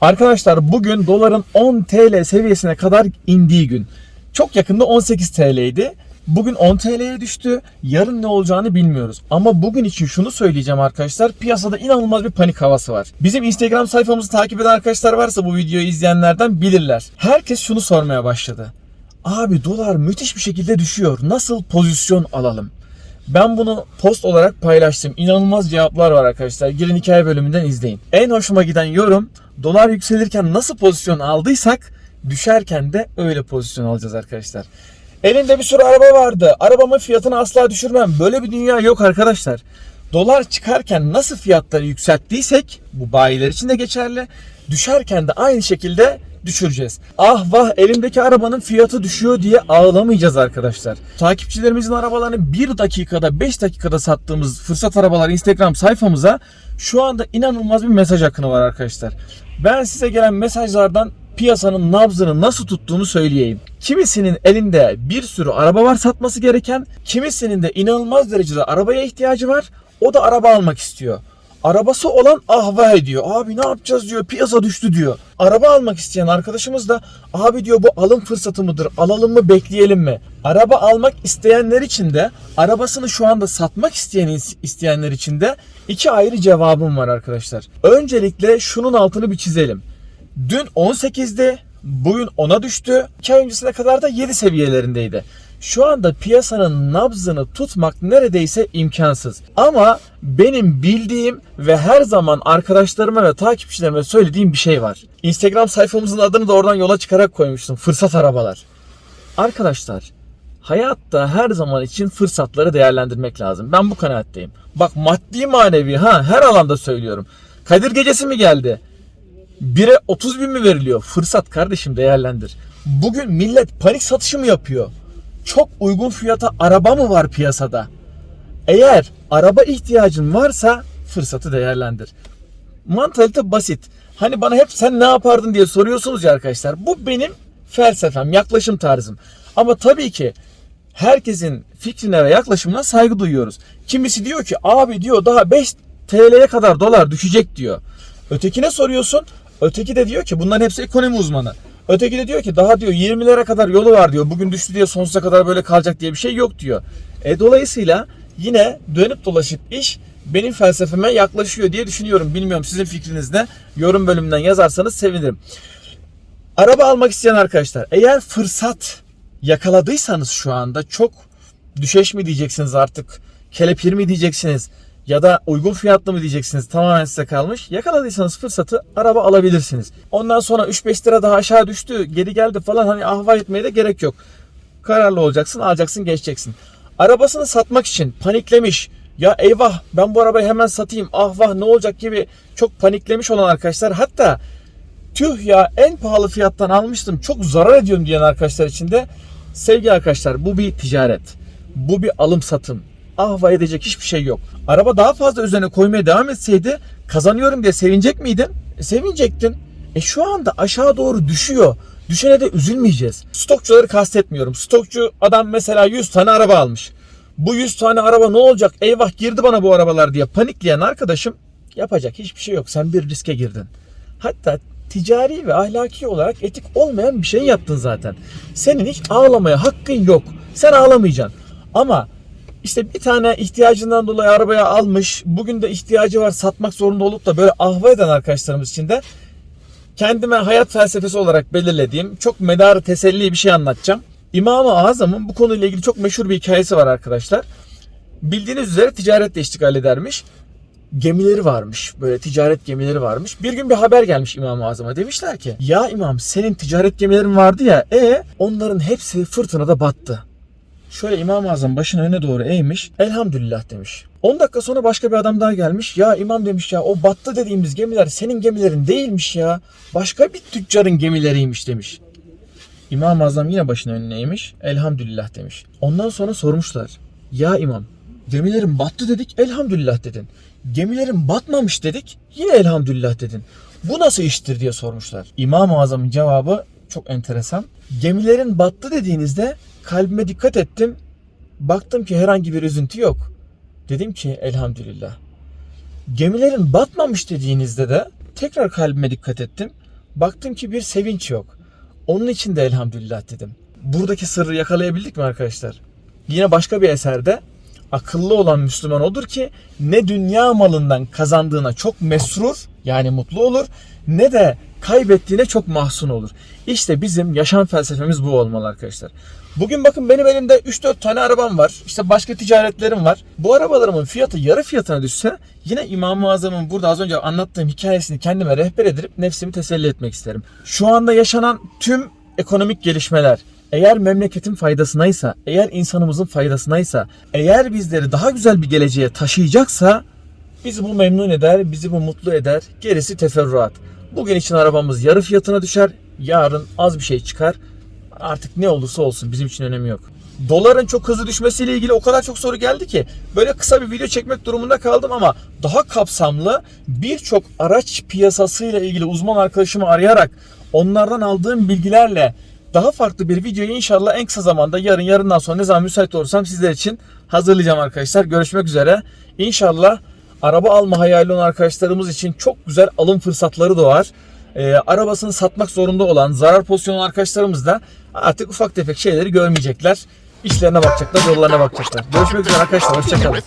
Arkadaşlar bugün doların 10 TL seviyesine kadar indiği gün. Çok yakında 18 TL'ydi. Bugün 10 TL'ye düştü. Yarın ne olacağını bilmiyoruz. Ama bugün için şunu söyleyeceğim arkadaşlar. Piyasada inanılmaz bir panik havası var. Bizim Instagram sayfamızı takip eden arkadaşlar varsa bu videoyu izleyenlerden bilirler. Herkes şunu sormaya başladı. Abi dolar müthiş bir şekilde düşüyor. Nasıl pozisyon alalım? Ben bunu post olarak paylaştım. İnanılmaz cevaplar var arkadaşlar. Girin hikaye bölümünden izleyin. En hoşuma giden yorum dolar yükselirken nasıl pozisyon aldıysak düşerken de öyle pozisyon alacağız arkadaşlar. Elinde bir sürü araba vardı. Arabamın fiyatını asla düşürmem. Böyle bir dünya yok arkadaşlar. Dolar çıkarken nasıl fiyatları yükselttiysek bu bayiler için de geçerli. Düşerken de aynı şekilde düşüreceğiz. Ah vah elimdeki arabanın fiyatı düşüyor diye ağlamayacağız arkadaşlar. Takipçilerimizin arabalarını 1 dakikada 5 dakikada sattığımız fırsat arabalar Instagram sayfamıza şu anda inanılmaz bir mesaj akını var arkadaşlar. Ben size gelen mesajlardan piyasanın nabzını nasıl tuttuğunu söyleyeyim. Kimisinin elinde bir sürü araba var satması gereken, kimisinin de inanılmaz derecede arabaya ihtiyacı var. O da araba almak istiyor. Arabası olan ahva ediyor. Abi ne yapacağız diyor. Piyasa düştü diyor. Araba almak isteyen arkadaşımız da abi diyor bu alım fırsatı mıdır? Alalım mı bekleyelim mi? Araba almak isteyenler için de arabasını şu anda satmak isteyen isteyenler için de iki ayrı cevabım var arkadaşlar. Öncelikle şunun altını bir çizelim. Dün 18'di, bugün 10'a düştü. 2 ay öncesine kadar da 7 seviyelerindeydi. Şu anda piyasanın nabzını tutmak neredeyse imkansız. Ama benim bildiğim ve her zaman arkadaşlarıma ve takipçilerime söylediğim bir şey var. Instagram sayfamızın adını da oradan yola çıkarak koymuştum. Fırsat arabalar. Arkadaşlar hayatta her zaman için fırsatları değerlendirmek lazım. Ben bu kanaatteyim. Bak maddi manevi ha her alanda söylüyorum. Kadir gecesi mi geldi? Bire 30 bin mi veriliyor? Fırsat kardeşim değerlendir. Bugün millet panik satışı mı yapıyor? Çok uygun fiyata araba mı var piyasada? Eğer araba ihtiyacın varsa fırsatı değerlendir. Mantalite basit. Hani bana hep sen ne yapardın diye soruyorsunuz ya arkadaşlar. Bu benim felsefem, yaklaşım tarzım. Ama tabii ki herkesin fikrine ve yaklaşımına saygı duyuyoruz. Kimisi diyor ki abi diyor daha 5 TL'ye kadar dolar düşecek diyor. Ötekine soruyorsun. Öteki de diyor ki bunların hepsi ekonomi uzmanı. Öteki de diyor ki daha diyor 20'lere kadar yolu var diyor. Bugün düştü diye sonsuza kadar böyle kalacak diye bir şey yok diyor. E dolayısıyla yine dönüp dolaşıp iş benim felsefeme yaklaşıyor diye düşünüyorum. Bilmiyorum sizin fikriniz ne? Yorum bölümünden yazarsanız sevinirim. Araba almak isteyen arkadaşlar eğer fırsat yakaladıysanız şu anda çok düşeş mi diyeceksiniz artık kelepir mi diyeceksiniz ya da uygun fiyatlı mı diyeceksiniz tamamen size kalmış. Yakaladıysanız fırsatı araba alabilirsiniz. Ondan sonra 3-5 lira daha aşağı düştü geri geldi falan hani ahva etmeye de gerek yok. Kararlı olacaksın alacaksın geçeceksin. Arabasını satmak için paniklemiş ya eyvah ben bu arabayı hemen satayım ah vah ne olacak gibi çok paniklemiş olan arkadaşlar hatta tüh ya en pahalı fiyattan almıştım çok zarar ediyorum diyen arkadaşlar için de sevgili arkadaşlar bu bir ticaret. Bu bir alım satım. Ahva edecek hiçbir şey yok. Araba daha fazla üzerine koymaya devam etseydi kazanıyorum diye sevinecek miydin? E, sevinecektin. E şu anda aşağı doğru düşüyor. Düşene de üzülmeyeceğiz. Stokçuları kastetmiyorum. Stokçu adam mesela 100 tane araba almış. Bu 100 tane araba ne olacak? Eyvah girdi bana bu arabalar diye panikleyen arkadaşım yapacak hiçbir şey yok. Sen bir riske girdin. Hatta ticari ve ahlaki olarak etik olmayan bir şey yaptın zaten. Senin hiç ağlamaya hakkın yok. Sen ağlamayacaksın. Ama işte bir tane ihtiyacından dolayı arabaya almış. Bugün de ihtiyacı var satmak zorunda olup da böyle ahva eden arkadaşlarımız için de kendime hayat felsefesi olarak belirlediğim çok medarı teselli bir şey anlatacağım. İmam-ı Azam'ın bu konuyla ilgili çok meşhur bir hikayesi var arkadaşlar. Bildiğiniz üzere ticaretle iştigal edermiş. Gemileri varmış. Böyle ticaret gemileri varmış. Bir gün bir haber gelmiş İmam-ı Azam'a. Demişler ki ya imam senin ticaret gemilerin vardı ya. E onların hepsi fırtınada battı. Şöyle İmam-ı Azam başını öne doğru eğmiş. Elhamdülillah demiş. 10 dakika sonra başka bir adam daha gelmiş. Ya imam demiş ya o battı dediğimiz gemiler senin gemilerin değilmiş ya. Başka bir tüccarın gemileriymiş demiş. İmam-ı Azam yine başını önüne eğmiş. Elhamdülillah demiş. Ondan sonra sormuşlar. Ya imam gemilerin battı dedik elhamdülillah dedin. Gemilerin batmamış dedik yine elhamdülillah dedin. Bu nasıl iştir diye sormuşlar. İmam-ı Azam'ın cevabı çok enteresan. Gemilerin battı dediğinizde kalbime dikkat ettim. Baktım ki herhangi bir üzüntü yok. Dedim ki elhamdülillah. Gemilerin batmamış dediğinizde de tekrar kalbime dikkat ettim. Baktım ki bir sevinç yok. Onun için de elhamdülillah dedim. Buradaki sırrı yakalayabildik mi arkadaşlar? Yine başka bir eserde akıllı olan Müslüman odur ki ne dünya malından kazandığına çok mesrur yani mutlu olur ne de kaybettiğine çok mahzun olur. İşte bizim yaşam felsefemiz bu olmalı arkadaşlar. Bugün bakın benim elimde 3-4 tane arabam var. İşte başka ticaretlerim var. Bu arabalarımın fiyatı yarı fiyatına düşse yine İmam-ı Azam'ın burada az önce anlattığım hikayesini kendime rehber edip nefsimi teselli etmek isterim. Şu anda yaşanan tüm ekonomik gelişmeler eğer memleketin faydasınaysa, eğer insanımızın faydasınaysa, eğer bizleri daha güzel bir geleceğe taşıyacaksa bizi bu memnun eder, bizi bu mutlu eder. Gerisi teferruat. Bugün için arabamız yarı fiyatına düşer, yarın az bir şey çıkar. Artık ne olursa olsun bizim için önemi yok. Doların çok hızlı düşmesiyle ilgili o kadar çok soru geldi ki böyle kısa bir video çekmek durumunda kaldım ama daha kapsamlı birçok araç piyasasıyla ilgili uzman arkadaşımı arayarak onlardan aldığım bilgilerle daha farklı bir videoyu inşallah en kısa zamanda yarın yarından sonra ne zaman müsait olursam sizler için hazırlayacağım arkadaşlar. Görüşmek üzere. İnşallah araba alma hayali olan arkadaşlarımız için çok güzel alım fırsatları doğar. Ee, arabasını satmak zorunda olan zarar pozisyonu arkadaşlarımız da artık ufak tefek şeyleri görmeyecekler. İşlerine bakacaklar, yollarına bakacaklar. Görüşmek üzere arkadaşlar. Hoşçakalın.